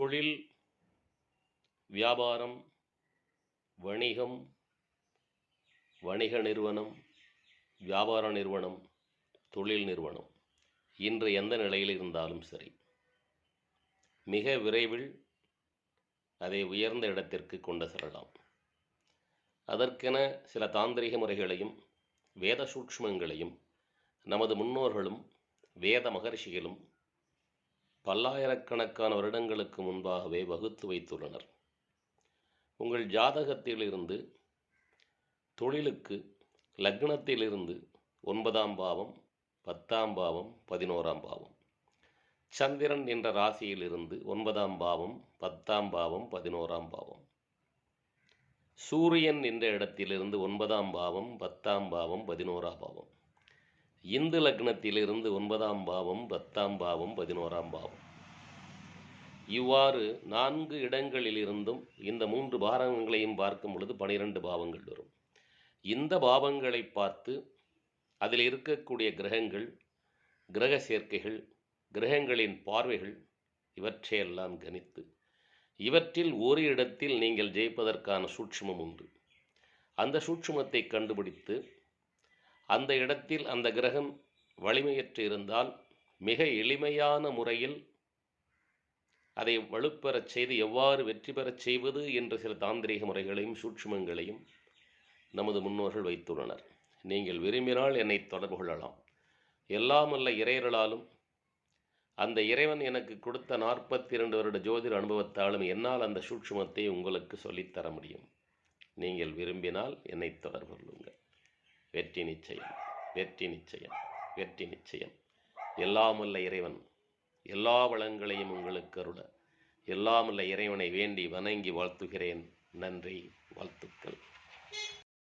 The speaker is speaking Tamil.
தொழில் வியாபாரம் வணிகம் வணிக நிறுவனம் வியாபார நிறுவனம் தொழில் நிறுவனம் இன்று எந்த நிலையில் இருந்தாலும் சரி. மிக விரைவில் அதை உயர்ந்த இடத்திற்கு கொண்டு செல்லலாம். அதற்கென சில தாந்திரிக முறைகளையும் வேத சூட்சுமங்களையும் நமது முன்னோர்களும் வேத மகர்ஷிகளும் பல்லாயிரக்கணக்கான வருடங்களுக்கு முன்பாகவே வகுத்து வைத்துள்ளனர். உங்கள் ஜாதகத்திலிருந்து தொழிலுக்கு லக்னத்திலிருந்து ஒன்பதாம் பாவம் பத்தாம் பாவம் பதினோராம் பாவம். சந்திரன் என்ற ராசியிலிருந்து ஒன்பதாம் பாவம் பத்தாம் பாவம் பதினோராம் பாவம். சூரியன் என்ற இடத்திலிருந்து ஒன்பதாம் பாவம் பத்தாம் பாவம் பதினோராம் பாவம். இந்து லக்னத்திலிருந்து ஒன்பதாம் பாவம் பத்தாம் பாவம் பதினோராம் பாவம். இவ்வாறு நான்கு இடங்களிலிருந்தும் இந்த மூன்று பாரங்களையும் பார்க்கும் பொழுது பனிரெண்டு பாவங்கள் வரும். இந்த பாவங்களை பார்த்து அதில் இருக்கக்கூடிய கிரகங்கள் கிரக சேர்க்கைகள் கிரகங்களின் பார்வைகள் இவற்றையெல்லாம் கணித்து இவற்றில் ஒரு இடத்தில் நீங்கள் ஜெயிப்பதற்கான சூட்சுமம் உண்டு. அந்த சூட்சுமத்தை கண்டுபிடித்து அந்த இடத்தில் அந்த கிரகம் வலிமையற்று இருந்தால் மிக எளிமையான முறையில் அதை வலுப்பெறச் செய்து எவ்வாறு வெற்றி பெறச் செய்வது என்ற சில தாந்திரிக முறைகளையும் சூட்சுமங்களையும் நமது முன்னோர்கள் வைத்துள்ளனர். நீங்கள் விரும்பினால் என்னை தொடர்பு கொள்ளலாம். எல்லாம் அல்ல இறையர்களாலும் அந்த இறைவன் எனக்கு கொடுத்த நாற்பத்தி இரண்டு வருட ஜோதிட அனுபவத்தாலும் என்னால் அந்த சூட்சுமத்தை உங்களுக்கு சொல்லித்தர முடியும். நீங்கள் விரும்பினால் என்னை தொடர்பு கொள்ளுங்கள். வெற்றி நிச்சயம் வெற்றி நிச்சயம் வெற்றி நிச்சயம். எல்லாமல்ல இறைவன் எல்லா வளங்களையும் உங்களுக்கு அருள. எல்லாமல்ல இறைவனை வேண்டி வணங்கி வாழ்த்துகிறேன். நன்றி வாழ்த்துக்கள்.